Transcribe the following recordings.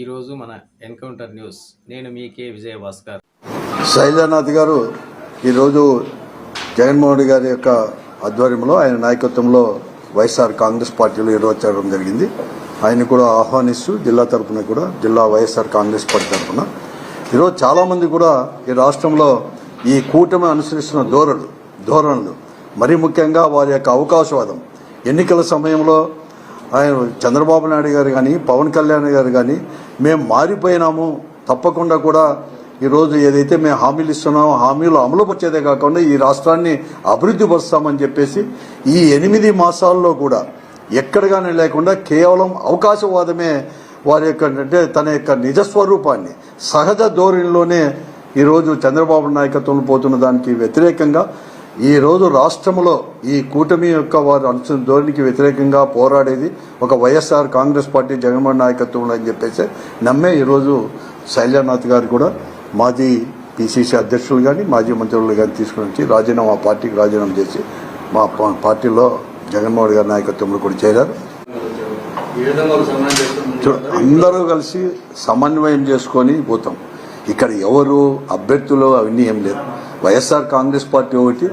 ఈరోజు మన encounter news. నేను మీ కే. విజయ భాస్కర్ శైలానాథ్ గారు ఈరోజు జగన్మోహన్ రెడ్డి గారి యొక్క ఆధ్వర్యంలో ఆయన నాయకత్వంలో వైఎస్ఆర్ కాంగ్రెస్ పార్టీలో చేరడం జరిగింది. ఆయన కూడా ఆహ్వానిస్తూ జిల్లా తరపున కూడా జిల్లా వైఎస్ఆర్ కాంగ్రెస్ పార్టీ తరఫున ఈరోజు చాలామంది కూడా ఈ రాష్ట్రంలో ఈ కూటమి అనుసరిస్తున్న ధోరణులు ధోరణులు మరీ ముఖ్యంగా వారి యొక్క అవకాశవాదం. ఎన్నికల సమయంలో ఆయన చంద్రబాబు నాయుడు గారు కానీ పవన్ కళ్యాణ్ గారు కానీ మేము మారిపోయినాము. తప్పకుండా కూడా ఈరోజు ఏదైతే మేము హామీలు ఇస్తున్నామో హామీలు అమలు పరిచేదే కాకుండా ఈ రాష్ట్రాన్ని అభివృద్ధి పరుస్తామని చెప్పేసి ఈ ఎనిమిది మాసాల్లో కూడా ఎక్కడగానే లేకుండా కేవలం అవకాశవాదమే వారి యొక్క అంటే తన యొక్క నిజస్వరూపాన్ని సహజ ధోరణిలోనే ఈరోజు చంద్రబాబు నాయకత్వంలో పోతున్న దానికి వ్యతిరేకంగా ఈ రోజు రాష్ట్రంలో ఈ కూటమి యొక్క వారు అనుసరి ధోరణికి వ్యతిరేకంగా పోరాడేది ఒక వైఎస్ఆర్ కాంగ్రెస్ పార్టీ జగన్మోహన్ నాయకత్వంలో అని చెప్పేసి నమ్మే ఈరోజు శైలనాథ్ గారు కూడా మాజీ పిసిసి అధ్యక్షులు కానీ మాజీ మంత్రులు కానీ తీసుకుని వచ్చి రాజీనామా పార్టీకి రాజీనామా చేసి మా పార్టీలో జగన్మోహన్ గారి నాయకత్వంలో కూడా చేరారు. అందరూ కలిసి సమన్వయం చేసుకొని పోతాం. ఇక్కడ ఎవరు అభ్యర్థులు అవన్నీ ఏం లేదు వైఎస్ఆర్ కాంగ్రెస్ పార్టీ ఒకటి.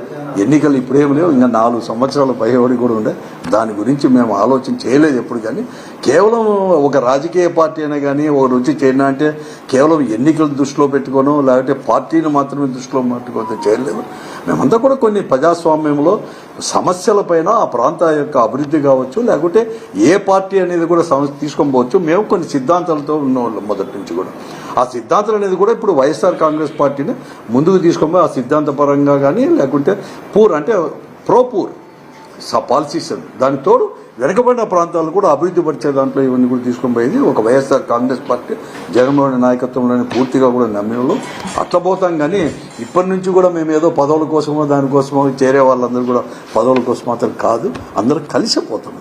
ఎన్నికలు ఇప్పుడేం లేవు. ఇంకా నాలుగు సంవత్సరాల పైబడి కూడా ఉండే. దాని గురించి మేము ఆలోచన చేయలేదు ఎప్పుడు కానీ. కేవలం ఒక రాజకీయ పార్టీ అయినా కానీ ఒక రుచి చేయడం అంటే కేవలం ఎన్నికలు దృష్టిలో పెట్టుకోను లేకపోతే పార్టీని మాత్రమే దృష్టిలో పెట్టుకోవద్దు చేయలేదు. మేమంతా కూడా కొన్ని ప్రజాస్వామ్యంలో సమస్యలపైన ఆ ప్రాంత యొక్క అభివృద్ధి కావచ్చు లేకుంటే ఏ పార్టీ అనేది కూడా సమస్య తీసుకొని పోవచ్చు. మేము కొన్ని సిద్ధాంతాలతో ఉన్నవాళ్ళం మొదటి నుంచి కూడా. ఆ సిద్ధాంతం అనేది కూడా ఇప్పుడు వైఎస్ఆర్ కాంగ్రెస్ పార్టీని ముందుకు తీసుకొని ఆ సిద్ధాంతపరంగా కానీ లేకుంటే పూర్ అంటే ప్రో పూర్ పాలసీస్ అని దానికి తోడు వెనుకబడిన ప్రాంతాలను కూడా అభివృద్ధి పరిచే దాంట్లో ఇవన్నీ కూడా తీసుకొని పోయేది. ఒక వైఎస్ఆర్ కాంగ్రెస్ పార్టీ జగన్మోహన్ నాయకత్వంలోని నాయకత్వంలోనే పూర్తిగా కూడా నమ్మినలో అట్లా పోతాం కానీ ఇప్పటి నుంచి కూడా మేము ఏదో పదవుల కోసమో దానికోసమో చేరే వాళ్ళందరూ కూడా పదవుల కోసం మాత్రం కాదు. అందరూ కలిసిపోతాం.